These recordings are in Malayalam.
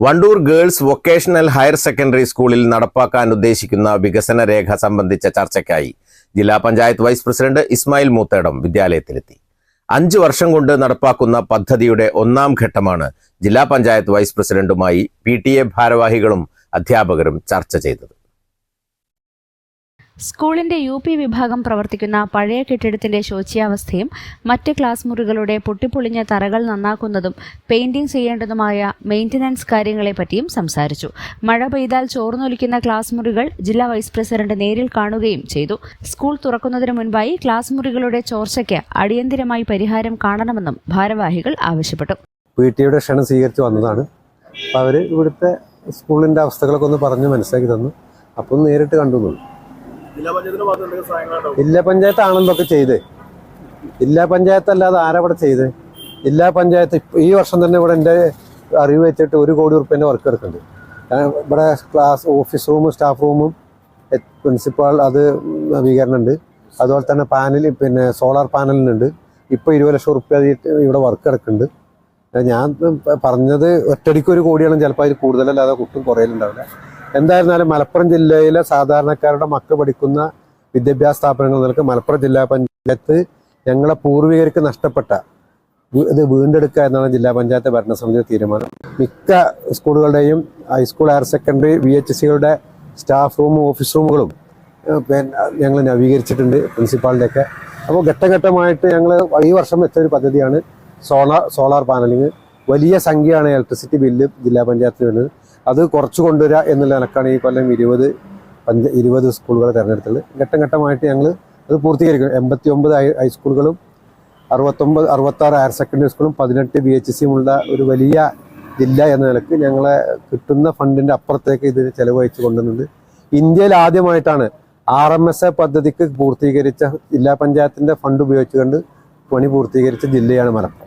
Wandoor girls vocational higher secondary സ്കൂളിൽ നടപ്പാക്കാൻ ഉദ്ദേശിക്കുന്ന വികസന രേഖ സംബന്ധിച്ച ചർച്ചയ്ക്കായി ജില്ലാ പഞ്ചായത്ത് വൈസ് പ്രസിഡന്റ് ഇസ്മായിൽ മൂത്തേടം വിദ്യാലയത്തിലെത്തി. അഞ്ച് വർഷം കൊണ്ട് നടപ്പാക്കുന്ന പദ്ധതിയുടെ ഒന്നാം ഘട്ടമാണ് ജില്ലാ പഞ്ചായത്ത് വൈസ് പ്രസിഡന്റുമായി പി ഭാരവാഹികളും അധ്യാപകരും ചർച്ച ചെയ്തത്. സ്കൂളിന്റെ യു പി വിഭാഗം പ്രവർത്തിക്കുന്ന പഴയ കെട്ടിടത്തിന്റെ ശോച്യാവസ്ഥയും മറ്റ് ക്ലാസ് മുറികളുടെ പൊട്ടിപ്പൊളിഞ്ഞ തറകൾ നന്നാക്കുന്നതും പെയിന്റിംഗ് ചെയ്യേണ്ടതുമായ മെയിന്റനൻസ് കാര്യങ്ങളെപ്പറ്റിയും സംസാരിച്ചു. മഴ പെയ്താൽ ചോർന്നൊലിക്കുന്ന ക്ലാസ് മുറികൾ ജില്ലാ വൈസ് പ്രസിഡന്റ് നേരിൽ കാണുകയും ചെയ്തു. സ്കൂൾ തുറക്കുന്നതിന് മുൻപായി ക്ലാസ് മുറികളുടെ ചോർച്ചയ്ക്ക് അടിയന്തിരമായി പരിഹാരം കാണണമെന്നും ഭാരവാഹികൾ ആവശ്യപ്പെട്ടു. വീട്ടിയുടെ ക്ഷണം സ്വീകരിച്ച് വന്നതാണ്. അപ്പോൾ അവർ ഇവിടുത്തെ സ്കൂളിന്റെ അവസ്ഥകളൊക്കെ ഒന്ന് പറഞ്ഞ് മനസ്സിലാക്കി തന്നു. അപ്പം നേരിട്ട് കണ്ടു. ജില്ലാ ആണെന്നൊക്കെ ചെയ്ത്. ജില്ലാ പഞ്ചായത്ത് അല്ലാതെ ആരാ ഇവിടെ ചെയ്ത്? ജില്ലാ പഞ്ചായത്ത് ഈ വർഷം തന്നെ ഇവിടെ എന്റെ അറിവ് വെച്ചിട്ട് ഒരു കോടി ഉറുപ്പ്യന്റെ വർക്ക് എടുക്കുന്നുണ്ട്. ഇവിടെ ക്ലാസ് ഓഫീസ് റൂമും സ്റ്റാഫ് റൂമും പ്രിൻസിപ്പാൾ അത് നവീകരണം ഉണ്ട് അതുപോലെ തന്നെ പാനൽ പിന്നെ സോളാർ പാനലിനുണ്ട് ഇപ്പോൾ ഇരുപത് ലക്ഷം ഉറുപ്പ്യ ഇവിടെ വർക്ക് എടുക്കുന്നുണ്ട്. ഞാൻ പറഞ്ഞത് ഒറ്റടിക്ക് ഒരു കോടിയാണ് ചിലപ്പോൾ അതിൽ കൂടുതലല്ലാതെ കുട്ടും കുറയലുണ്ടാവില്ല. എന്തായിരുന്നാലും മലപ്പുറം ജില്ലയിലെ സാധാരണക്കാരുടെ മക്കൾ പഠിക്കുന്ന വിദ്യാഭ്യാസ സ്ഥാപനങ്ങൾ നിലയ്ക്ക് മലപ്പുറം ജില്ലാ പഞ്ചായത്ത് ഞങ്ങളെ പൂർവികർക്ക് നഷ്ടപ്പെട്ട ഇത് വീണ്ടെടുക്കുക എന്നാണ് ജില്ലാ പഞ്ചായത്ത് ഭരണസമിതിയുടെ തീരുമാനം. മിക്ക സ്കൂളുകളുടെയും high school higher secondary V H സികളുടെ staff റൂമും ഓഫീസ് റൂമുകളും ഞങ്ങൾ നവീകരിച്ചിട്ടുണ്ട് പ്രിൻസിപ്പാളിന്റെയൊക്കെ. അപ്പോൾ ഘട്ടഘട്ടമായിട്ട് ഞങ്ങൾ ഈ വർഷം വെച്ച ഒരു പദ്ധതിയാണ് സോളാർ സോളാർ പാനലിങ് വലിയ സംഖ്യയാണ് ഇലക്ട്രിസിറ്റി ബില്ല് ജില്ലാ പഞ്ചായത്തിന് വരുന്നത്. അത് കുറച്ച് കൊണ്ടുവരിക എന്നുള്ള നിലക്കാണ് ഈ കൊല്ലം ഇരുപത് പഞ്ച ഇരുപത് സ്കൂളുകൾ തിരഞ്ഞെടുത്തത്. ഘട്ടം ഘട്ടമായിട്ട് ഞങ്ങൾ അത് പൂർത്തീകരിക്കും. എൺപത്തി ഒമ്പത് ഹൈസ്കൂളുകളും അറുപത്തൊമ്പത് അറുപത്താറ് ഹയർ സെക്കൻഡറി സ്കൂളും പതിനെട്ട് ബി എച്ച് സിയുമുള്ള ഒരു വലിയ ജില്ല എന്ന നിലയ്ക്ക് ഞങ്ങളെ കിട്ടുന്ന ഫണ്ടിന്റെ അപ്പുറത്തേക്ക് ഇതിന് ചെലവഴിച്ചു കൊണ്ടുവന്നുണ്ട് ഇന്ത്യയിൽ ആദ്യമായിട്ടാണ് ആർ എം എസ് എ പദ്ധതിക്ക് പൂർത്തീകരിച്ച ജില്ലാ പഞ്ചായത്തിന്റെ ഫണ്ട് ഉപയോഗിച്ചുകൊണ്ട് പണി പൂർത്തീകരിച്ച ജില്ലയാണ് Malappuram.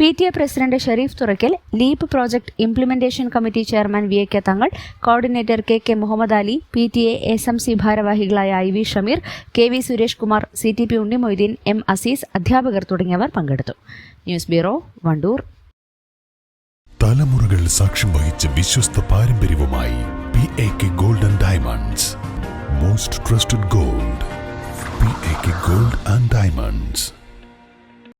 P T A president Sharif Thurakkal leap project implementation committee chairman V A K Thangal coordinator K K Muhammad Ali P T A S M C ഭാരവാഹികളായ I V Shameer K V Suresh Kumar C T P Unnimoideen M Azeez അധ്യാപകർ തുടങ്ങിയവർ പങ്കെടുത്തു. News bureau Wandoor. തലമുറകൾ സാക്ഷ്യം വഹിച്ച വിശ്വസ്ത പാരമ്പര്യവുമായി P A K Golden Diamonds. Most trusted gold P A K gold and diamonds.